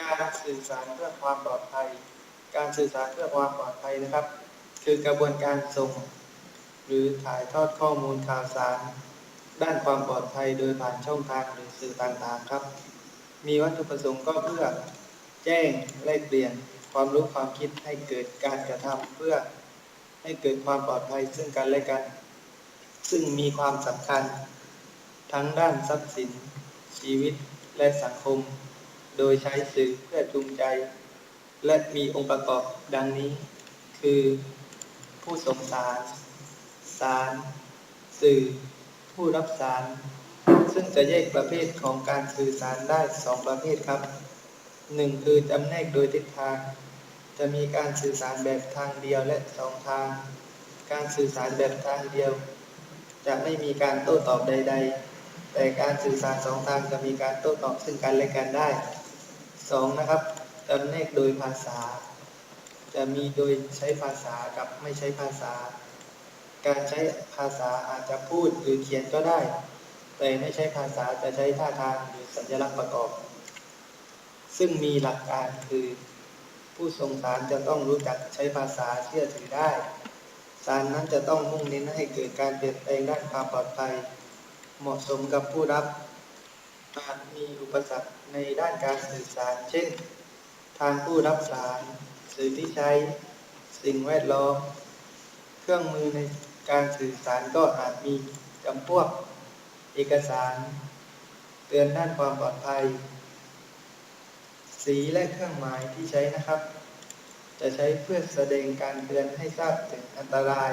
การสื่อสารเพื่อความปลอดภัย การสื่อสารเพื่อความปลอดภัยนะครับ คือกระบวนการส่ง หรือถ่ายทอดข้อมูลข่าวสาร ด้านความปลอดภัยโดยผ่านช่องทางหรือสื่อต่างๆครับ มีวัตถุประสงค์ก็เพื่อแจ้งแลกเปลี่ยนความรู้ความคิดให้เกิดการกระทำเพื่อให้เกิดความปลอดภัยซึ่งกันและกัน ซึ่งมีความสำคัญ ทั้งด้านทรัพย์สิน ชีวิตและสังคม โดยใช้สื่อเพื่อจูงใจ และมีองค์ประกอบดังนี้ คือ ผู้ส่งสาร สาร สื่อ ผู้รับสาร ซึ่งจะแยกประเภทของการสื่อสารได้สองประเภทครับหนึ่งคือจำแนกโดยทิศทาง จะมีการสื่อสารแบบทางเดียวและสองทาง การสื่อสารแบบทางเดียว จะไม่มีการโต้ตอบใด ๆ แต่การสื่อสารสองทางจะมีการโต้ตอบซึ่งกันและกันได้ สองนะครับจำแนกโดยภาษา จะมีโดยใช้ภาษากับไม่ใช้ภาษา การใช้ภาษาอาจจะพูดหรือเขียนก็ได้ แต่ไม่ใช้ภาษาจะใช้ท่าทางหรือสัญลักษณ์ประกอบ ซึ่งมีหลักการคือ ผู้ส่งสารจะต้องรู้จักใช้ภาษาเชื่อถือได้สารนั้นจะต้องมุ่งเน้นให้เกิดการเปลี่ยนแปลงด้านความปลอดภัย เหมาะสมกับผู้รับอาจมีอุปสรรค ในด้านการสื่อสาร เช่น ทางผู้รับสาร สื่อที่ใช้ สิ่งแวดล้อม เครื่องมือในการสื่อสารก็อาจมีจำพวก เอกสาร เตือนด้านความปลอดภัย สีและเครื่องหมายที่ใช้นะครับ จะใช้เพื่อแสดงการเตือนให้ทราบถึงอันตราย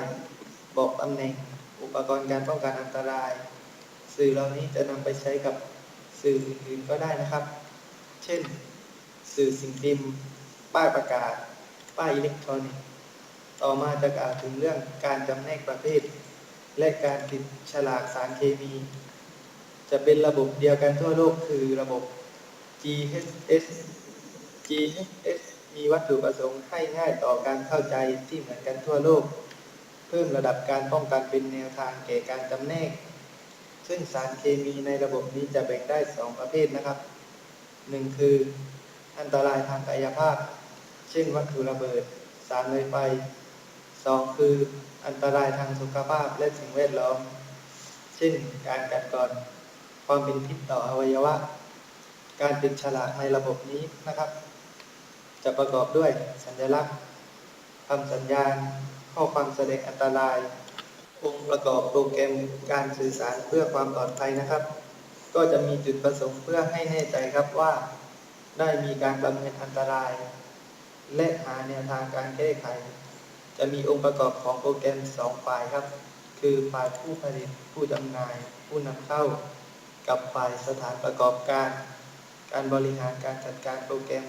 บอกตำแหน่ง อุปกรณ์การป้องกันอันตราย สื่อเหล่านี้จะนำไปใช้กับ สื่ออื่นก็ได้นะครับ เช่น สื่อสิ่งพิมพ์ ป้ายประกาศ ป้ายอิเล็กทรอนิกส์ ต่อมาจะกล่าวถึงเรื่องการจำแนกประเภท และการติดฉลากสารเคมี จะเป็นระบบเดียวกันทั่วโลกคือระบบ GHS GHS มีวัตถุประสงค์ให้ง่ายต่อการเข้าใจที่เหมือนกันทั่วโลก เพิ่มระดับการป้องกันเป็นแนวทางแก่การจำแนก ซึ่งสารเคมีในระบบนี้จะแบ่งได้สองประเภทนะครับหนึ่งคืออันตรายทางกายภาพ เช่นวัตถุระเบิด สารไฟไฟสองคืออันตรายทางสุขภาพและสิ่งแวดล้อม เช่น การกัดกร่อน ความเป็นพิษต่ออวัยวะ การติดฉลากในระบบนี้นะครับ จะประกอบด้วยสัญลักษณ์คำสัญญาณ ข้อความแสดงอันตราย องค์ประกอบโปรแกรมการสื่อสารเพื่อความปลอดภัยนะครับ ก็จะมีจุดประสงค์เพื่อให้แน่ใจครับว่า ได้มีการประเมินอันตราย และหาแนวทางการแก้ไข จะมีองค์ประกอบของโปรแกรมสองฝ่ายครับ คือฝ่ายผู้ผลิตผู้จำหน่าย ผู้นำเข้า กับฝ่ายสถานประกอบการ การบริหารการจัดการโปรแกรม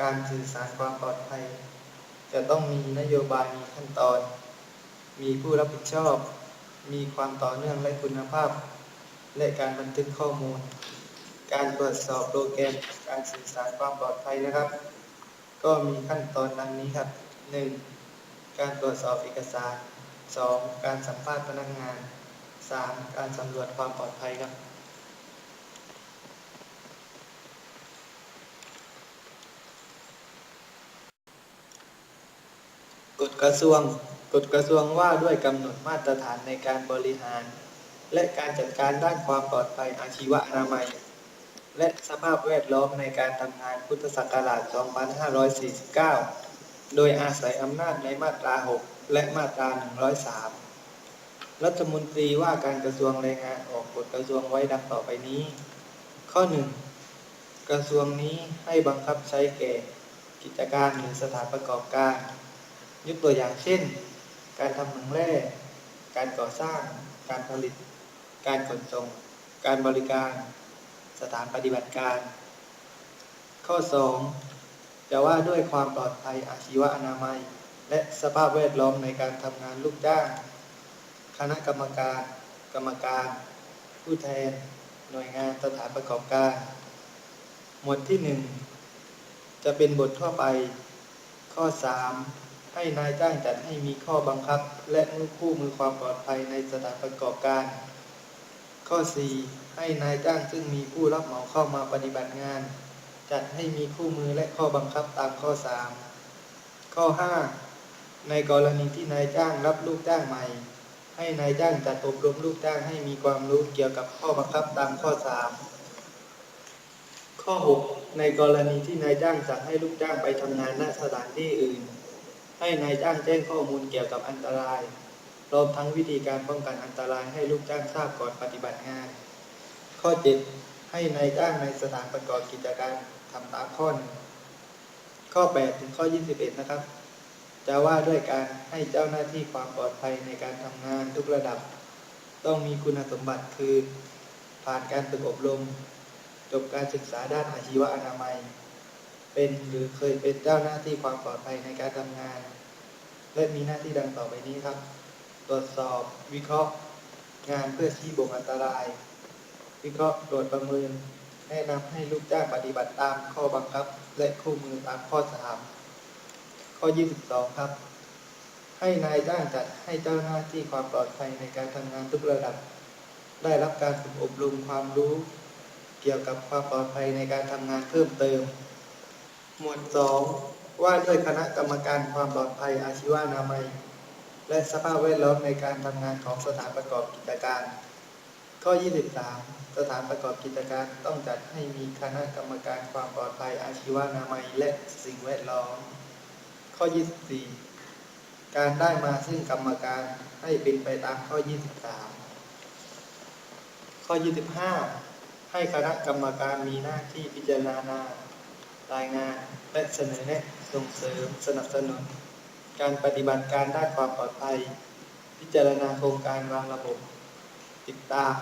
การสื่อสารความปลอดภัย จะต้องมีนโยบายมีขั้นตอน มีผู้รับผิดชอบ มีความต่อเนื่องและคุณภาพ และการบันทึกข้อมูล การตรวจสอบโปรแกรม การสื่อสารความปลอดภัยนะครับ ก็มีขั้นตอนดังนี้ครับ 1. การตรวจสอบเอกสาร 2. การสัมภาษณ์พนักงาน 3. การสำรวจความปลอดภัยครับกฎกระทรวง กฎกระทรวงว่าด้วยกำหนดมาตรฐานในการบริหาร และการจัดการด้านความปลอดภัยอาชีวะอนามัย และสภาพแวดล้อมในการทำงานพุทธศักราช 2549 โดยอาศัยอำนาจในมาตรา 6 และมาตรา 103 รัฐมนตรีว่าการกระทรวงแรงงานออกกฎกระทรวงไว้ดังต่อไปนี้ ข้อ 1 กระทรวงนี้ให้บังคับใช้แก่กิจการหรือสถานประกอบการยกตัวอย่างเช่น การทำเหมืองแร่ การก่อสร้าง การผลิต การขนส่ง การบริการ สถานปฏิบัติการ ข้อ 2 จะว่าด้วยความปลอดภัยอาชีวอนามัย และสภาพแวดล้อมในการทำงานลูกจ้าง คณะกรรมการ กรรมการ ผู้แทน หน่วยงานสถานประกอบการ หมวดที่ 1 จะเป็นบททั่วไป ข้อ 3 ให้นายจ้างจัดให้มีข้อบังคับ และมือคู่มือความปลอดภัยในสถานประกอบการ ข้อ 4 ให้นายจ้างซึ่งมีผู้รับเหมาเข้ามาปฏิบัติงาน จัดให้มีคู่มือและข้อบังคับตามข้อ 3 ข้อ 5 ในกรณีที่นายจ้างรับลูกจ้างใหม่ ให้นายจ้างจัดอบรมลูกจ้างให้มีความรู้เกี่ยวกับข้อบังคับตามข้อ 3 ข้อ 6 ในกรณีที่นายจ้างสั่งให้ลูกจ้างไปทำงานณสถานที่อื่น ให้นายจ้างแจ้งข้อมูลเกี่ยวกับอันตรายร้อมทั้งวิธีการป้องกันอันตรายให้ลูกจ้างทราบก่อนปฏิบัติงาน ข้อ7ให้นายจ้างในสถานประกอบกิจการทำตามข้อหนึ่งข้อ8ถึงข้อ21นะครับ จะว่าด้วยการให้เจ้าหน้าที่ความปลอดภัยในการทำงานทุกระดับ ต้องมีคุณสมบัติคือ ผ่านการฝึกอบรม จบการศึกษาด้านอาชีวอนามัย เป็นหรือเคยเป็นเจ้าหน้าที่ความปลอดภัยในการทำงาน และมีหน้าที่ดังต่อไปนี้ครับ ตรวจสอบวิเคราะห์งานเพื่อชี้บ่งอันตราย วิเคราะห์ตรวจประเมินแนะนำให้ลูกจ้างปฏิบัติตามข้อบังคับ และคู่มือตามข้อ3ข้อ 22 ครับ ให้นายจ้างจัดให้เจ้าหน้าที่ความปลอดภัยในการทำงานทุกระดับ ได้รับการฝึกอบรมความรู้ เกี่ยวกับความปลอดภัยในการทำงานเพิ่มเติม หมวด 2 ว่าด้วยคณะกรรมการความปลอดภัยอาชีวนามัย และสภาพแวดล้อมในการทำงานของสถานประกอบกิจการ ข้อ 23 สถานประกอบกิจการต้องจัดให้มีคณะกรรมการความปลอดภัยอาชีวนามัย และสิ่งแวดล้อม ข้อ 24 การได้มาซึ่งกรรมการให้เป็นไปตามข้อ 23 ข้อ 25 ให้คณะกรรมการมีหน้าที่พิจารณา รายงานและเสนอแนะส่งเสริมสนับสนุน การปฏิบัติการด้านความปลอดภัย พิจารณาโครงการวางระบบ ติดตาม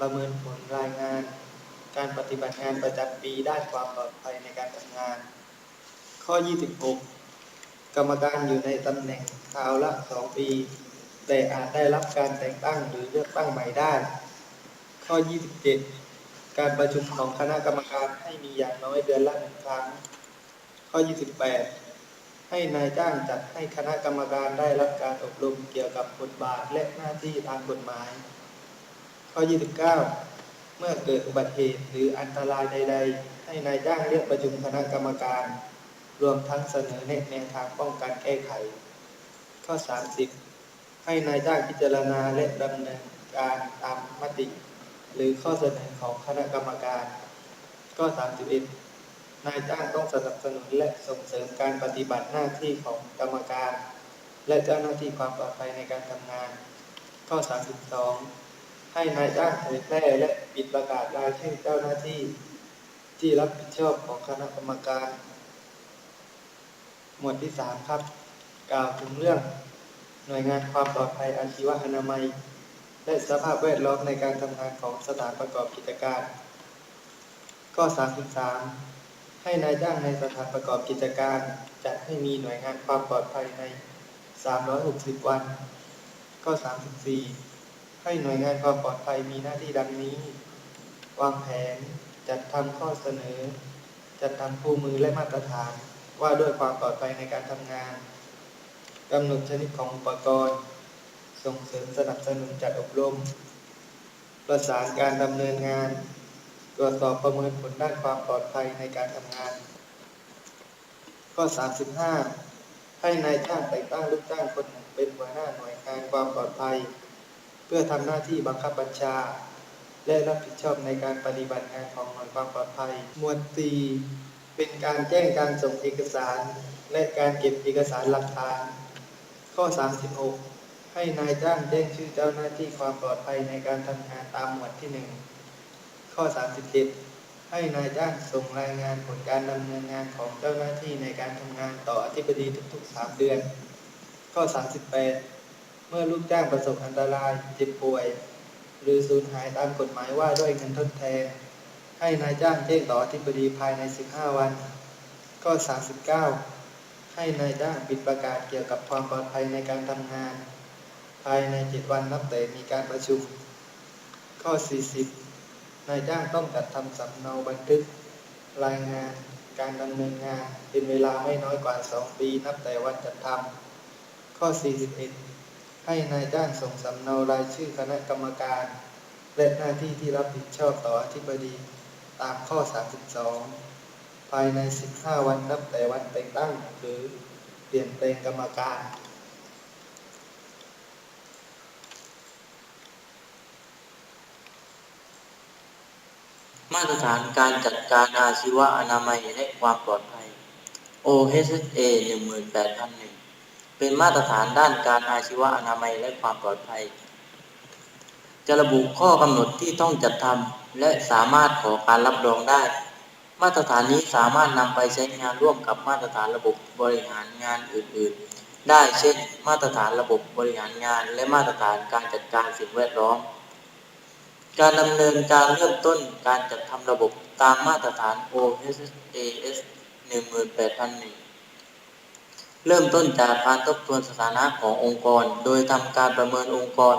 ประเมินผลรายงาน การปฏิบัติงานประจำปีด้านความปลอดภัยในการทำงาน ข้อ 26 กรรมการอยู่ในตำแหน่งคราวละ 2 ปี แต่อาจได้รับการแต่งตั้งหรือเลือกตั้งใหม่ได้ ข้อ 27 การประชุมของคณะกรรมการให้มีอย่างน้อยเดือนละหนึ่งครั้ง ข้อ 28 ให้นายจ้างจัดให้คณะกรรมการได้รับการอบรมเกี่ยวกับบทบาทและหน้าที่ทางกฎหมาย ข้อ 29 เมื่อเกิดอุบัติเหตุหรืออันตรายใด ๆ ให้นายจ้างเรียกประชุมคณะกรรมการ รวมทั้งเสนอแนะแนวทางป้องกันแก้ไข ข้อ 30 ให้นายจ้างพิจารณาและดำเนินการตามมติ หรือข้อเสนอของคณะกรรมการข้อ31 นายจ้างต้องสนับสนุนและส่งเสริมการปฏิบัติหน้าที่ของกรรมการ และเจ้าหน้าที่ความปลอดภัยในการทำงาน ข้อ 32 ให้นายจ้างเผยแพร่และปิดประกาศรายชื่อเจ้าหน้าที่ ที่รับผิดชอบของคณะกรรมการ หมวดที่ 3 ครับ กล่าวถึงเรื่องหน่วยงานความปลอดภัยอาชีวอนามัย และสภาพแวดล้อมในการทำงานของสถานประกอบกิจการ ข้อ 33 ให้นายจ้างในสถานประกอบกิจการจัดให้มีหน่วยงานความปลอดภัยใน 360 วัน ข้อ 34 ให้หน่วยงานความปลอดภัยมีหน้าที่ดังนี้ วางแผนจัดทำข้อเสนอ จัดทำคู่มือและมาตรฐานว่าด้วยความปลอดภัยในการทำงานกำหนดชนิดของอุปกรณ์ ส่งเสริมสนับสนุนจัดอบรม ประสานการดำเนินงาน ตรวจสอบประเมินผลด้านความปลอดภัยในการทำงาน ข้อ 35 ให้นายจ้างแต่งตั้งลูกจ้างคนหนึ่งเป็นหัวหน้าหน่วยงานความปลอดภัย เพื่อทำหน้าที่บังคับบัญชา และรับผิดชอบในการปฏิบัติงานของหน่วยความปลอดภัย หมวด 4 เป็นการแจ้งการส่งเอกสาร และการเก็บเอกสารหลักฐาน ข้อ 36 ให้นายจ้างแจ้งชื่อเจ้าหน้าที่ความปลอดภัยในการทำงานตามหมวดที่1ข้อ 37 ให้นายจ้างส่งรายงานผลการดำเนินงานของเจ้าหน้าที่ในการทำงานต่ออธิบดีทุกๆ 3 เดือน ข้อ 38 เมื่อลูกจ้างประสบอันตรายเจ็บป่วย หรือสูญหายตามกฎหมายว่าด้วยเงินทดแทน ให้นายจ้างแจ้งต่ออธิบดีภายใน 15 วัน ข้อ 39 ให้นายจ้างปิดประกาศเกี่ยวกับความปลอดภัยในการทำงาน ภายใน7วันนับแต่มีการประชุม ข้อ 40 นายจ้างต้องจัดทำสำเนาบันทึก รายงานการดำเนินงานเป็นเวลาไม่น้อยกว่า 2 ปีนับแต่วันจัดทำข้อ 41 ให้นายจ้างส่งสำเนารายชื่อคณะกรรมการ และหน้าที่ที่รับผิดชอบต่ออธิบดีตามข้อ 32 ภายใน 15 วันนับแต่วันแต่งตั้ง หรือเปลี่ยนแปลงกรรมการ มาตรฐานการจัดการอาชีวะอนามัยและความปลอดภัย OHSA 18001 เป็นมาตรฐานด้านการอาชีวะอนามัยและความปลอดภัย จะระบุข้อกำหนดที่ต้องจัดทำและสามารถขอการรับรองได้ มาตรฐานนี้สามารถนำไปใช้งานร่วมกับมาตรฐานระบบบริหารงานอื่น ๆ ได้เช่น มาตรฐานระบบบริหารงาน และมาตรฐานการจัดการสิ่งแวดล้อม การดำเนินการเริ่มต้นการจัดทำระบบตามมาตรฐาน OHSAS 18001 เริ่มต้นจากการทบทวนสถานะขององค์กร โดยทำการประเมินองค์กร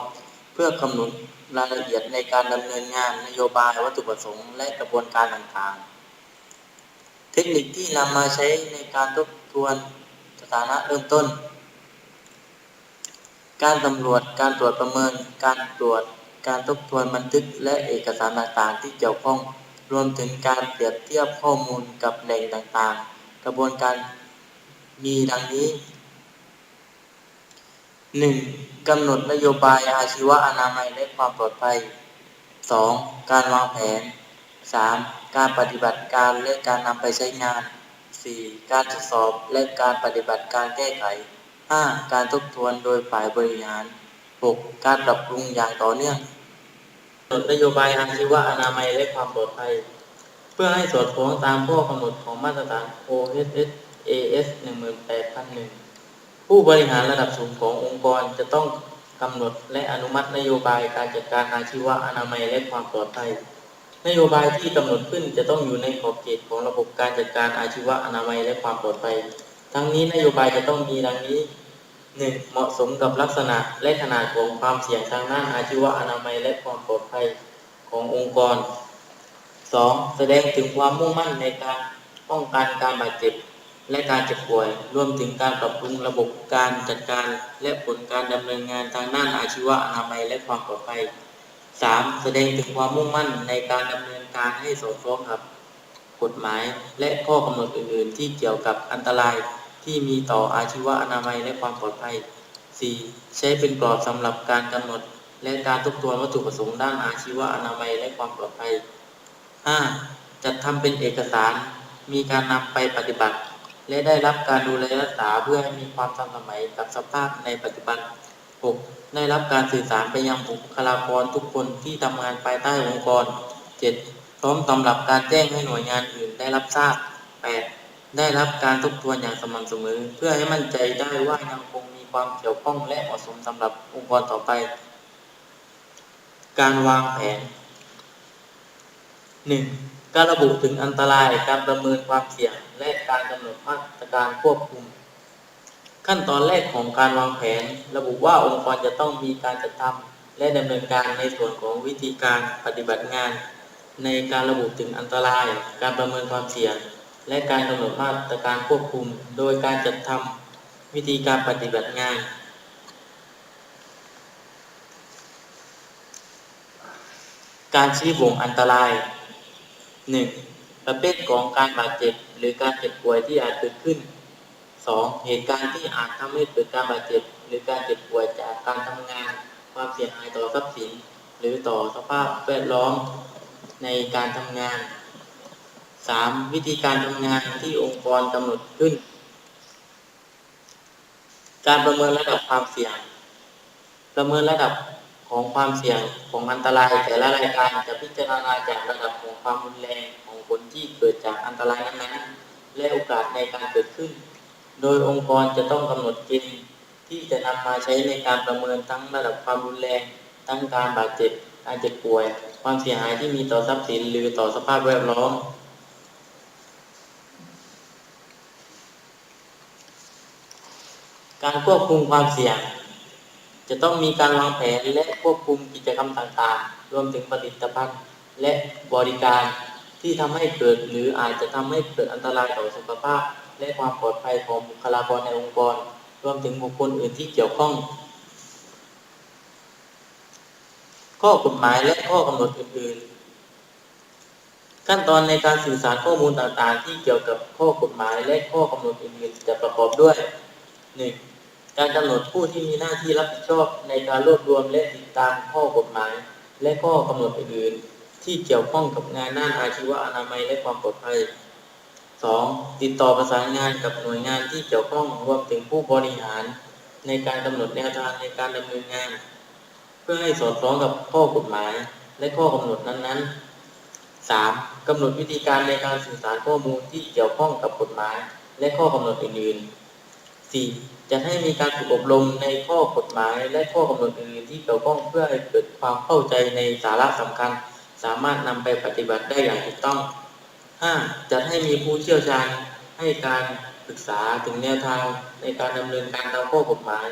เพื่อกำหนดรายละเอียดในการดำเนินงานนโยบายวัตถุประสงค์และกระบวนการต่างๆ เทคนิคที่นำมาใช้ในการทบทวนสถานะเริ่มต้น การสำรวจ การตรวจประเมิน การตรวจ การทบทวนบันทึกและเอกสารต่างๆ ที่เกี่ยวข้อง รวมถึงการเปรียบเทียบข้อมูลกับแหล่งต่างๆ กระบวนการมีดังนี้ 1. กำหนดนโยบายอาชีวะอนามัยและความปลอดภัย 2. การวางแผน 3. การปฏิบัติการและการนำไปใช้งาน 4. การทดสอบและการปฏิบัติการแก้ไข 5. การทบทวนโดยฝ่ายบริหาร 6. การปรับปรุงอย่างต่อเนื่องกำหนดนโยบายอาชีวะอนามัยและความปลอดภัย เพื่อให้สอดคล้องตามข้อกำหนดของมาตรฐาน OHSAS 18001 ผู้บริหารระดับสูงขององค์กรจะต้องกำหนดและอนุมัตินโยบายการจัดการอาชีวะอนามัยและความปลอดภัย นโยบายที่กำหนดขึ้นจะต้องอยู่ในขอบเขตของระบบการจัดการอาชีวะอนามัยและความปลอดภัย ทั้งนี้นโยบายจะต้องมีดังนี้ 1. เหมาะสมกับลักษณะและขนาดของความเสี่ยงทางด้านอาชีวะอนามัยและความปลอดภัยขององค์กร 2. แสดงถึงความมุ่งมั่นในการป้องกันการบาดเจ็บและการเจ็บป่วย รวมถึงการปรับปรุงระบบการจัดการ และผลการดำเนินงานทางด้านอาชีวะอนามัยและความปลอดภัย 3. แสดงถึงความมุ่งมั่นในการดำเนินการให้สอดคล้องกับกฎหมายและข้อกำหนดอื่น ๆ ที่เกี่ยวกับอันตราย ที่มีต่ออาชีวะอนามัยและความปลอดภัย 4. ใช้เป็นกรอบสำหรับการกำหนด และการทบทวนวัตถุประสงค์ด้านอาชีวะอนามัยและความปลอดภัย 5. จัดทำเป็นเอกสาร มีการนำไปปฏิบัติ และได้รับการดูแลรักษาเพื่อให้มีความทันสมัยกับสภาพในปัจจุบัน 6. ได้รับการสื่อสารไปยังบุคลากรทุกคนที่ทำงานภายใต้องค์กร 7. พร้อมตำรับการแจ้งให้หน่วยงานอื่นได้รับทราบ 8. ได้รับการทบทวนอย่างสม่ำเสมอ เพื่อให้มั่นใจได้ว่ายังคงมีความเกี่ยวข้องและเหมาะสมสำหรับองค์กรต่อไป การวางแผน 1. การระบุถึงอันตรายการประเมินความเสี่ยง และการกำหนดมาตรการควบคุม ขั้นตอนแรกของการวางแผน ระบุว่าองค์กรจะต้องมีการจัดทำและดำเนินการในส่วนของวิธีการปฏิบัติงาน ในการระบุถึงอันตราย การประเมินความเสี่ยง และการกำหนดมาตรการควบคุม โดยการจัดทำวิธีการปฏิบัติงาน การชี้บ่งอันตราย 1. ประเภทของการบาดเจ็บ หรือการเจ็บป่วยที่อาจเกิดขึ้น 2. เหตุการณ์ที่อาจทำให้เกิดการบาดเจ็บ หรือการเจ็บป่วยจากการทำงาน ความเสียหายต่อทรัพย์สิน หรือต่อสภาพแวดล้อมในการทำงาน 3. วิธีการทำงานที่องค์กรกำหนดขึ้น การประเมินระดับความเสี่ยง ประเมินระดับของความเสี่ยงของอันตรายแต่ละรายการจะพิจารณาจากระดับของความรุนแรงของผลที่เกิดจากอันตรายนั้นๆและโอกาสในการเกิดขึ้น โดยองค์กรจะต้องกำหนดเกณฑ์ที่จะนำมาใช้ในการประเมินทั้งระดับความรุนแรงทั้งการบาดเจ็บการเจ็บป่วย ความเสียหายที่มีต่อทรัพย์สินหรือต่อสภาพแวดล้อม การควบคุมความเสี่ยง จะต้องมีการวางแผนและควบคุมกิจกรรมต่างๆ รวมถึงผลิตภัณฑ์และบริการที่ทำให้เกิดหรืออาจจะทำให้เกิดอันตรายต่อสุขภาพ และความปลอดภัยของบุคลากรในองค์กร รวมถึงบุคคลอื่นที่เกี่ยวข้อง ข้อกฎหมายและข้อกำหนดอื่น ๆ ขั้นตอนในการสื่อสารข้อมูลต่างๆ ที่เกี่ยวกับข้อกฎหมายและข้อกำหนดอื่นๆ จะประกอบด้วย 1. การกำหนดผู้ที่มีหน้าที่รับผิดชอบในการรวบรวมและติดตามข้อกฎหมาย และข้อกำหนดอื่นๆที่เกี่ยวข้องกับงานด้านอาชีวะอนามัยและความปลอดภัย 2. ติดต่อประสานงานกับหน่วยงานที่เกี่ยวข้องรวมถึงผู้บริหาร ในการกำหนดแนวทางในการดำเนินงาน เพื่อให้สอดคล้องกับข้อกฎหมาย และข้อกำหนดนั้นๆ 3. กำหนดวิธีการในการสื่อสารข้อมูลที่เกี่ยวข้องกับกฎหมาย และข้อกำหนดอื่นๆ 4. จะให้มีการฝึกอบรมในข้อกฎหมายและข้อกำหนดอื่นที่เกี่ยวข้องเพื่อให้เกิดความเข้าใจในสาระสำคัญ สามารถนำไปปฏิบัติได้อย่างถูกต้อง 5. จัดให้มีผู้เชี่ยวชาญให้การศึกษาถึงแนวทางในการดำเนินการตามข้อกฎหมาย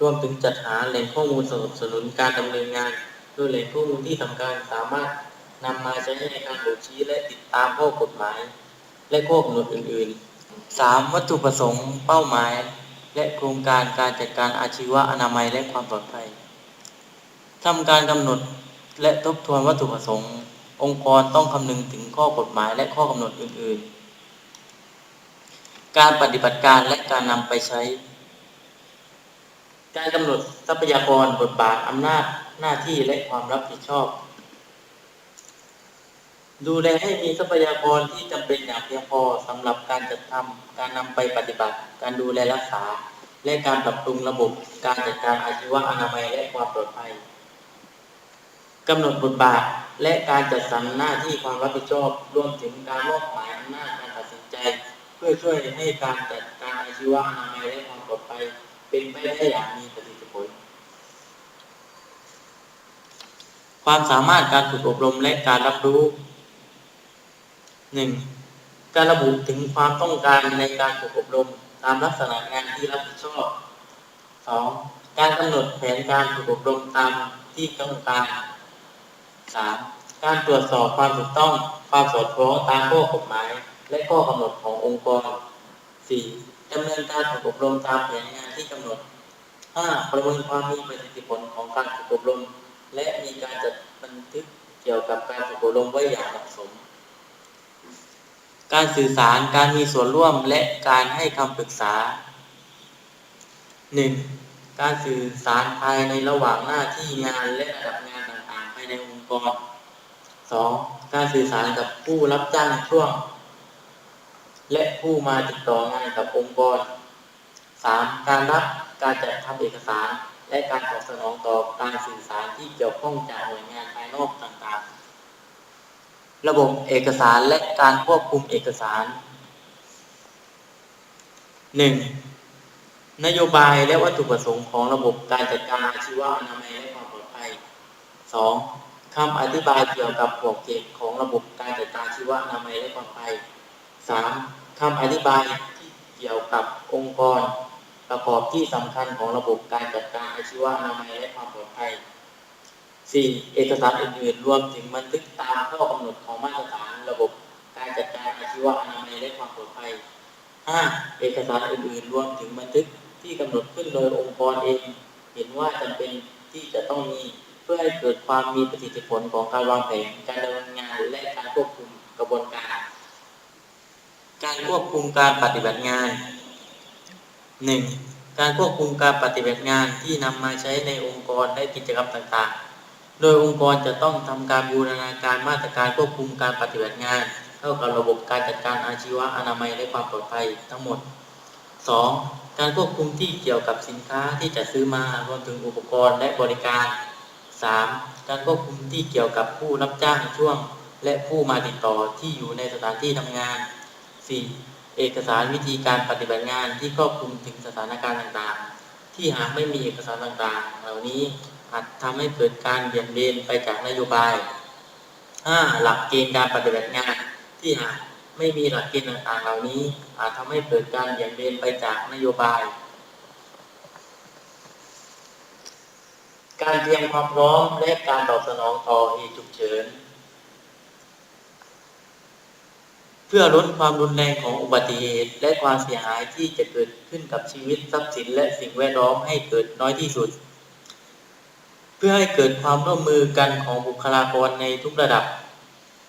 รวมถึงจัดหาแหล่งข้อมูลสนับสนุนการดำเนินงาน โดยแหล่งข้อมูลที่สำคัญสามารถนำมาใช้ในการบ่งชี้และติดตามข้อกฎหมาย และข้อกำหนดอื่น ๆ 3. วัตถุประสงค์เป้าหมาย และโครงการการจัดการอาชีวะอนามัยและความปลอดภัยทำการกำหนดและทบทวนวัตถุประสงค์ องค์กรต้องคำนึงถึงข้อกฎหมายและข้อกำหนดอื่น ๆ การปฏิบัติการและการนำไปใช้ การกำหนดทรัพยากรบทบาทอำนาจหน้าที่และความรับผิดชอบ ดูแลให้มีทรัพยากรที่จำเป็นอย่างเพียงพอสำหรับการจัดทำการนำไปปฏิบัติ การดูแลรักษา และการปรับปรุงระบบ การจัดการอาชีวะอนามัยและความปลอดภัยกำหนดบทบาทและการจัดสรรหน้าที่ความรับผิดชอบรวมถึงการมอบหมายอำนาจการตัดสินใจ เพื่อช่วยให้การจัดการอาชีวะอนามัยและความปลอดภัย เป็นไปได้อย่างมีประสิทธิผลความสามารถการฝึกอบรมและการรับรู้ 1. การระบุถึงความต้องการในการฝึกอบรมตามลักษณะงานที่รับผิดชอบ 2. การกำหนดแผนการฝึกอบรมตามที่ต้องการ 3. การตรวจสอบความถูกต้องความสอดคล้องตามข้อกฎหมาย และข้อกำหนดขององค์กร 4. ดำเนินการฝึกอบรมตามแผนงานที่กำหนด 5. ประเมินความมีประสิทธิผลของการฝึกอบรม และมีการจัดบันทึกเกี่ยวกับการฝึกอบรมไว้อย่างเหมาะสม การสื่อสารการมีส่วนร่วมและการให้คำปรึกษา 1. การสื่อสารภายในระหว่างหน้าที่งานและระดับงานต่างๆภายในองค์กร 2. การสื่อสารกับผู้รับจ้างช่วง และผู้มาติดต่องานกับองค์กร 3. การรับการจัดทำเอกสาร และการตอบสนองต่อการสื่อสารที่เกี่ยวข้องจากหน่วยงานภายนอกต่างๆ ระบบเอกสารและการควบคุมเอกสาร 1. นโยบายและวัตถุประสงค์ของระบบการจัดการอาชีวะอนามัยและความปลอดภัย 2. คำอธิบายเกี่ยวกับขอบเขตของระบบการจัดการอาชีวะอนามัยและความปลอดภัย 3. คำอธิบายที่เกี่ยวกับองค์กร ประกอบที่สำคัญของระบบการจัดการอาชีวะอนามัยและความปลอดภัย 4. เอกสารอื่นๆรวมถึงบันทึกตามข้อกำหนดของมาตรฐานระบบการจัดการอาชีวะอนามัยและความปลอดภัย 5. เอกสารอื่นๆรวมถึงบันทึกที่กำหนดขึ้นโดยองค์กรเอง เห็นว่าจำเป็นที่จะต้องมีเพื่อให้เกิดความมีประสิทธิผลของการวางแผนการดำเนินงานและการควบคุมกระบวนการ การควบคุมการปฏิบัติงาน 1. การควบคุมการปฏิบัติงานที่นำมาใช้ในองค์กรและกิจกรรมต่างๆ โดยองค์กรจะต้องทำการบูรณาการมาตรการควบคุมการปฏิบัติงาน เข้ากับระบบการจัดการอาชีวะอนามัยและความปลอดภัยทั้งหมด 2. การควบคุมที่เกี่ยวกับสินค้าที่จะซื้อมารวมถึงอุปกรณ์และบริการ 3. การควบคุมที่เกี่ยวกับผู้รับจ้างช่วง และผู้มาติดต่อที่อยู่ในสถานที่ทำงาน 4. เอกสารวิธีการปฏิบัติงานที่ครอบคลุมถึงสถานการณ์ต่างๆ ที่หากไม่มีเอกสารต่างๆ เหล่านี้ อาจทำให้เกิดการเบี่ยงเบนไปจากนโยบาย 5. หลักเกณฑ์การปฏิบัติงานที่หากไม่มีหลักเกณฑ์ต่างๆ เหล่านี้ อาจทำให้เกิดการเบี่ยงเบนไปจากนโยบาย การเตรียมความพร้อมและการตอบสนองต่อเหตุฉุกเฉินเพื่อลดความรุนแรงของอุบัติเหตุ และความเสียหายที่จะเกิดขึ้นกับชีวิตทรัพย์สินและสิ่งแวดล้อมให้เกิดน้อยที่สุด เพื่อให้เกิดความร่วมมือกันของบุคลากรในทุกระดับ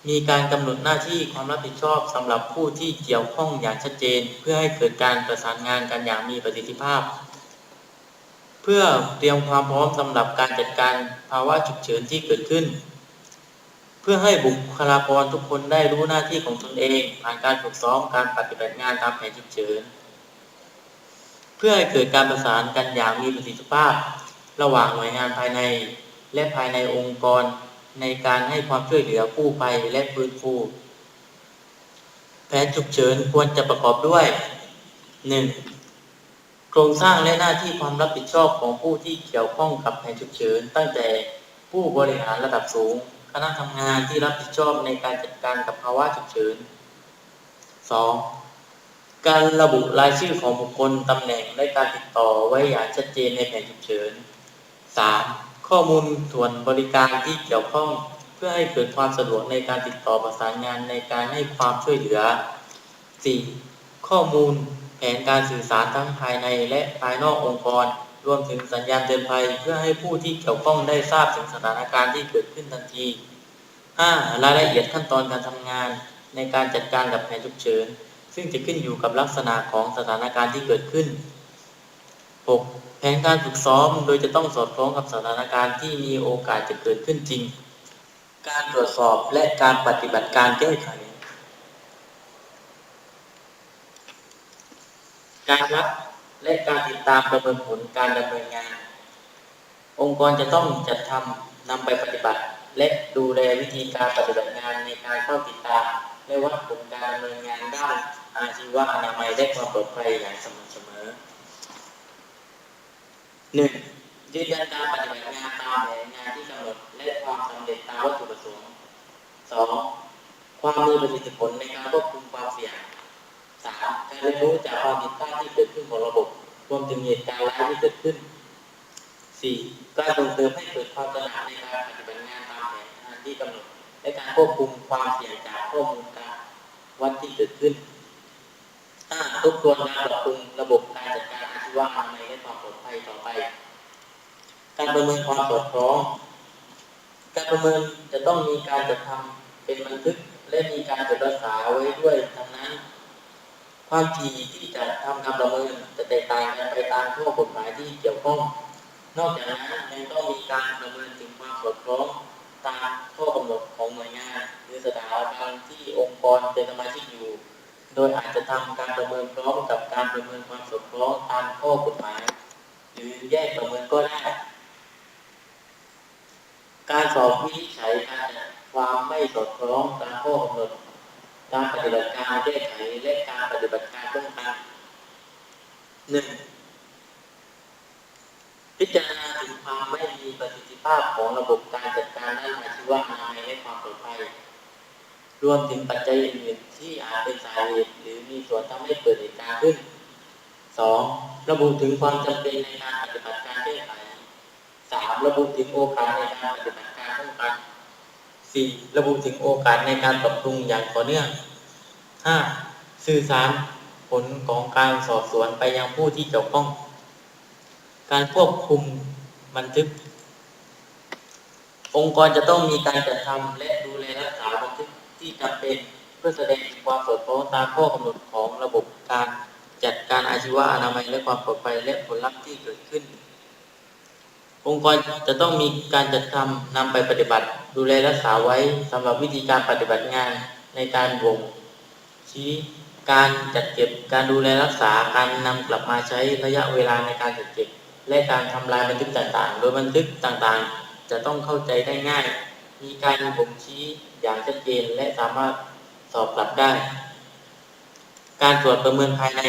มีการกำหนดหน้าที่ความรับผิดชอบสำหรับผู้ที่เกี่ยวข้องอย่างชัดเจน เพื่อให้เกิดการประสานงานกันอย่างมีประสิทธิภาพ เพื่อเตรียมความพร้อมสำหรับการจัดการภาวะฉุกเฉินที่เกิดขึ้น เพื่อให้บุคลากรทุกคนได้รู้หน้าที่ของตนเอง ผ่านการฝึกซ้อมการปฏิบัติงานตามแผนฉุกเฉิน เพื่อให้เกิดการประสานกันอย่างมีประสิทธิภาพ ระหว่างหน่วยงานภายใน และภายในองค์กร ในการให้ความช่วยเหลือผู้ภัยและฟื้นฟูแผนฉุกเฉินควรจะประกอบด้วย 1. โครงสร้างและหน้าที่ความรับผิดชอบของผู้ที่เกี่ยวข้องกับแผนฉุกเฉิน ตั้งแต่ผู้บริหารระดับสูง คณะทำงานที่รับผิดชอบในการจัดการกับภาวะฉุกเฉิน 2. การระบุรายชื่อของบุคคลตำแหน่งและการติดต่อไว้อย่างชัดเจนในแผนฉุกเฉิน 3. าข้อมูลส่วนบริการที่เกี่ยวข้อง เพื่อให้เกิดความสะดวกในการติดต่อประสานงานในการให้ความช่วยเหลือ 4. ข้อมูลแผนการสื่อสารทั้งภายในและภายนอกองค์กร รวมถึงสัญญาณเตือนภัยเพื่อให้ผู้ที่เกี่ยวข้องได้ทราบถึงสถานการณ์ที่เกิดขึ้นทันที 5. รายละเอียดขั้นตอนการทำงานในการจัดการกับแผนฉุกเฉินซึ่งจะขึ้นอยู่กับลักษณะของสถานการณ์ที่เกิดขึ้น 6. แผนการฝึกซ้อมโดยจะต้องสอดคล้องกับสถานการณ์ที่มีโอกาสจะเกิดขึ้นจริง การตรวจสอบและการปฏิบัติการแก้ไข การรับและการติดตามประเมินผลการดำเนินงาน องค์กรจะต้องจัดทำนำไปปฏิบัติ และดูแลวิธีการปฏิบัติงานในการเข้าติดตาม และวัดผลการดำเนินงานด้านอาชีวะอนามัยและความปลอดภัยอย่างสม่ำเสมอ หนึ่งยืนยันการปฏิบัติงานตามแผนงานที่กำหนดและความสำเร็จตามวัตถุประสงค์สองความมีประสิทธิผลในการควบคุมความเสี่ยงสามการเรียนรู้จากความผิดพลาดที่เกิดขึ้นของระบบรวมถึงเหตุการณ์ร้ายที่เกิดขึ้นสี่การส่งเสริมให้เกิดความตระหนักในการปฏิบัติงานตามแผนงานที่กำหนดและการควบคุมความเสี่ยงจากข้อมูลการวัดที่เกิดขึ้นห้าทบทวนการปรับปรุงระบบการจัดการอา ชีวะอนามัยและความปลอดภัยต่อไป การประเมินความสอดคล้อง การประเมินจะต้องมีการจัดทำเป็นบันทึกและมีการจดรักษาไว้ด้วยดังนั้น ความถี่ที่จะทำการประเมินจะแตกต่างกันไปตามข้อกฎหมายที่เกี่ยวข้อง นอกจากนั้นยังต้องมีการประเมินถึงความสอดคล้องตามข้อกำหนดของหน่วยงาน หรือสถาบันที่องค์กรเป็นสมาชิกอยู่ โดยอาจจะทำการประเมินพร้อมกับการประเมินความสอดคล้องตามข้อกฎหมาย หรือแยกประเมินก็ได้การสอบวินิจฉัยการความไม่สอดคล้องตามข้อกำหนดการปฏิบัติการแก้ไขและการปฏิบัติการป้องกันหนึ่งพิจารณาถึงความไม่มีประสิทธิภาพของระบบการจัดการด้านอาชีวะอนามัยและความปลอด รวมถึงปัจจัยอื่นๆที่อาจเป็นสาเหตุหรือมีส่วนทำให้เกิดเหตุการณ์ขึ้น 2. ระบุถึงความจำเป็นในการปฏิบัติการแก้ไข 3. ระบุถึงโอกาสในการปฏิบัติการป้องกัน 4. ระบุถึงโอกาสในการปรับปรุงอย่างต่อเนื่อง 5. สื่อสารผลของการสอบสวนไปยังผู้ที่เกี่ยวข้อง การควบคุมบันทึก องค์กรจะต้องมีการจัดทำและดูแลรักษา ที่จำเป็นเพื่อแสดงถึงความสอดคล้องตามข้อกำหนดของระบบการจัดการอาชีวะอนามัยและความปลอดภัยและผลลัพธ์ที่เกิดขึ้น องค์กรจะต้องมีการจัดทำนำไปปฏิบัติ ดูแลรักษาไว้สำหรับวิธีการปฏิบัติงานในการบ่งชี้การจัดเก็บการดูแลรักษาการนำกลับมาใช้ระยะเวลาในการจัดเก็บ และการทำลายบันทึกต่างๆ โดยบันทึกต่างๆ จะต้องเข้าใจได้ง่าย มีการบ่งชี้อย่างชัดเจนและสามารถสอบกลับได้ การตรวจประเมินภายใน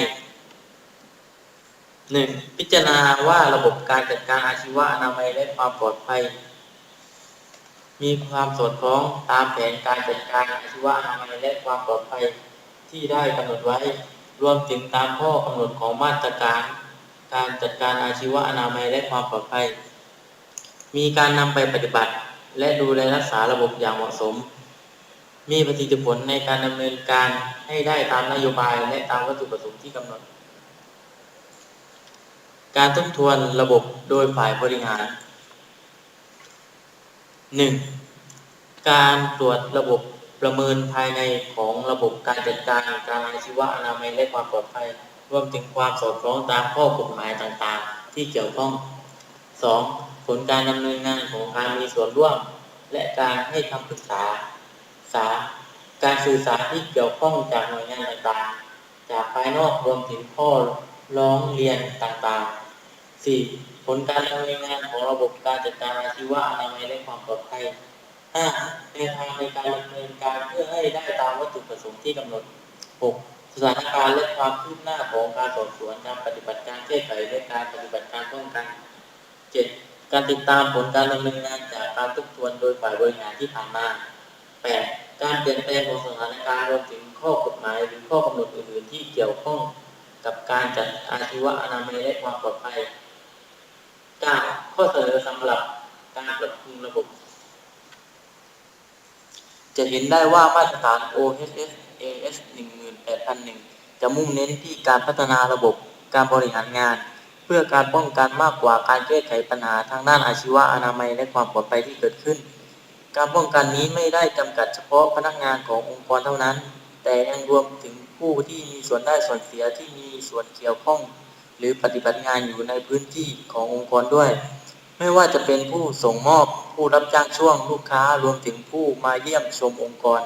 หนึ่งพิจารณาว่าระบบการจัดการอาชีวะอนามัยและความปลอดภัย มีความสอดคล้องตามแผนการจัดการอาชีวะอนามัยและความปลอดภัยที่ได้กำหนดไว้ รวมถึงตามข้อกำหนดของมาตรการ การจัดการอาชีวะอนามัยและความปลอดภัย มีการนำไปปฏิบัติ และดูแลรักษาระบบอย่างเหมาะสม มีประสิทธิผลในการดำเนินการให้ได้ตามนโยบายและตามวัตถุประสงค์ที่กำหนด การทบทวนระบบโดยฝ่ายบริหาร 1. การตรวจระบบประเมินภายในของระบบการจัดการการอาชีวะอนามัยและความปลอดภัย รวมถึงความสอดคล้องตามข้อกฎหมายต่างๆ ที่เกี่ยวข้อง 2. ผลการดำเนินงานของการมีส่วนร่วม และการให้คำปรึกษา 3. การสื่อสารที่เกี่ยวข้องจากหน่วยงานต่างๆ จากภายนอกรวมถึงข้อร้องเรียนต่างๆ 4. ผลการดำเนินงานของระบบการจัดการอาชีวะอนามัยและความปลอดภัย 5. แนวทางในการดำเนินการเพื่อให้ได้ตามวัตถุประสงค์ที่กำหนด 6. สถานการณ์และความคืบหน้าของการสอบสวนการปฏิบัติการแก้ไขและการปฏิบัติการป้องกัน 7. การติดตามผลการดำเนินงานจากการทบทวนโดยฝ่ายบริหารที่ผ่านมา 8. การเปลี่ยนแปลงของสถานการณ์รวมถึงข้อกฎหมายหรือข้อกำหนดอื่นๆ ที่เกี่ยวข้องกับการจัดอาชีวะอนามัยและความปลอดภัย 9. ข้อเสนอสำหรับการปรับปรุงระบบ จะเห็นได้ว่ามาตรฐาน OHS AS 18001 จะมุ่งเน้นที่การพัฒนาระบบการบริหารงาน พื่อการป้องกันมากกว่าการแก้ไขปัญหาทางด้านอาชีวะอนามัยและความปลอดภัยที่เกิดขึ้น การป้องกันนี้ไม่ได้จำกัดเฉพาะพนักงานขององค์กรเท่านั้น แต่ยังรวมถึงผู้ที่มีส่วนได้ส่วนเสียที่มีส่วนเกี่ยวข้อง หรือปฏิบัติงานอยู่ในพื้นที่ขององค์กรด้วย ไม่ว่าจะเป็นผู้ส่งมอบผู้รับจ้างช่วงลูกค้ารวมถึงผู้มาเยี่ยมชมองค์กร